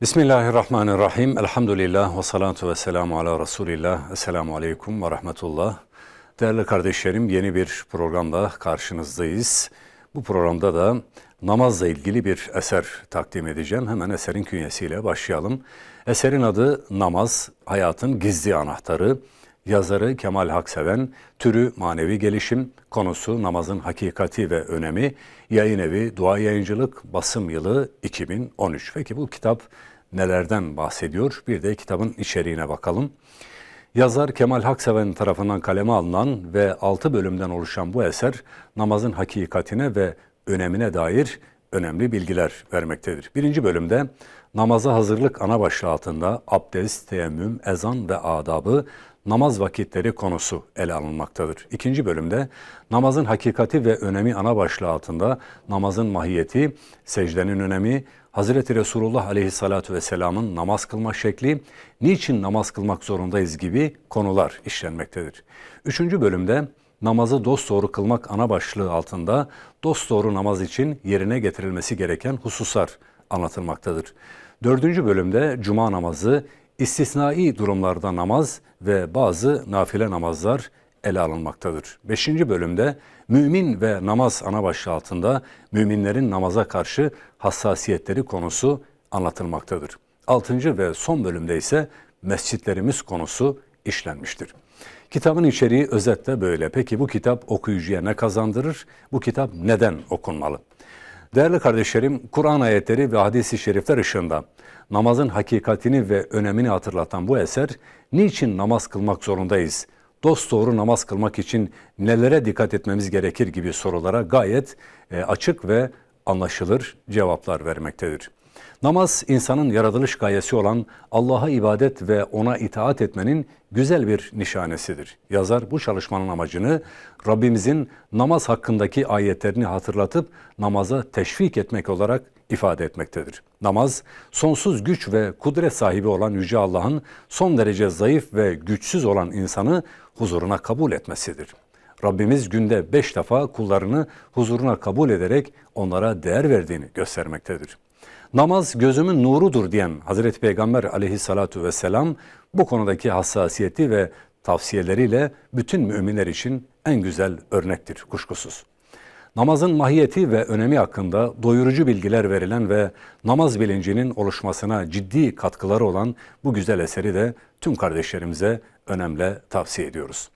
Bismillahirrahmanirrahim. Elhamdülillah ve salatu ve selamu ala Resulillah. Esselamu aleyküm ve rahmetullah. Değerli kardeşlerim yeni bir programda karşınızdayız. Bu programda da namazla ilgili bir eser takdim edeceğim. Hemen eserin künyesiyle başlayalım. Eserin adı Namaz, Hayatın Gizli Anahtarı. Yazarı Kemal Hakseven, türü manevi gelişim, konusu namazın hakikati ve önemi, yayın evi Dua Yayıncılık, basım yılı 2013. Peki bu kitap nelerden bahsediyor? Bir de kitabın içeriğine bakalım. Yazar Kemal Hakseven tarafından kaleme alınan ve 6 bölümden oluşan bu eser namazın hakikatine ve önemine dair önemli bilgiler vermektedir. Birinci bölümde namaza hazırlık ana başlığı altında abdest, teyemmüm, ezan ve adabı, namaz vakitleri konusu ele alınmaktadır. İkinci bölümde namazın hakikati ve önemi ana başlığı altında namazın mahiyeti, secdenin önemi, Hazreti Resulullah aleyhissalatu vesselamın namaz kılma şekli, niçin namaz kılmak zorundayız gibi konular işlenmektedir. Üçüncü bölümde namazı dosdoğru kılmak ana başlığı altında dosdoğru namaz için yerine getirilmesi gereken hususlar anlatılmaktadır. Dördüncü bölümde cuma namazı, istisnai durumlarda namaz ve bazı nafile namazlar ele alınmaktadır. Beşinci bölümde mümin ve namaz ana başlığı altında müminlerin namaza karşı hassasiyetleri konusu anlatılmaktadır. Altıncı ve son bölümde ise mescitlerimiz konusu işlenmiştir. Kitabın içeriği özetle böyle. Peki bu kitap okuyucuya ne kazandırır? Bu kitap neden okunmalı? Değerli kardeşlerim, Kur'an ayetleri ve hadisi şerifler ışığında namazın hakikatini ve önemini hatırlatan bu eser, niçin namaz kılmak zorundayız? Dost doğru namaz kılmak için nelere dikkat etmemiz gerekir gibi sorulara gayet e, açık ve anlaşılır cevaplar vermektedir. Namaz insanın yaratılış gayesi olan Allah'a ibadet ve ona itaat etmenin güzel bir nişanesidir. Yazar bu çalışmanın amacını Rabbimizin namaz hakkındaki ayetlerini hatırlatıp namaza teşvik etmek olarak ifade etmektedir. Namaz, sonsuz güç ve kudret sahibi olan Yüce Allah'ın son derece zayıf ve güçsüz olan insanı huzuruna kabul etmesidir. Rabbimiz günde beş defa kullarını huzuruna kabul ederek onlara değer verdiğini göstermektedir. Namaz gözümün nurudur diyen Hazreti Peygamber aleyhissalatu vesselam bu konudaki hassasiyeti ve tavsiyeleriyle bütün müminler için en güzel örnektir kuşkusuz. Namazın mahiyeti ve önemi hakkında doyurucu bilgiler verilen ve namaz bilincinin oluşmasına ciddi katkıları olan bu güzel eseri de tüm kardeşlerimize önemli tavsiye ediyoruz.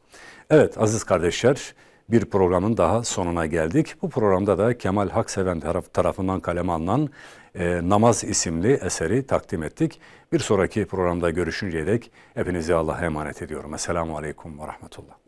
Evet aziz kardeşler bir programın daha sonuna geldik. Bu programda da Kemal Hakseven taraf, tarafından kaleme alınan e, Namaz isimli eseri takdim ettik. Bir sonraki programda görüşünceye dek hepinizi Allah'a emanet ediyorum. Esselamu Aleyküm ve Rahmetullah.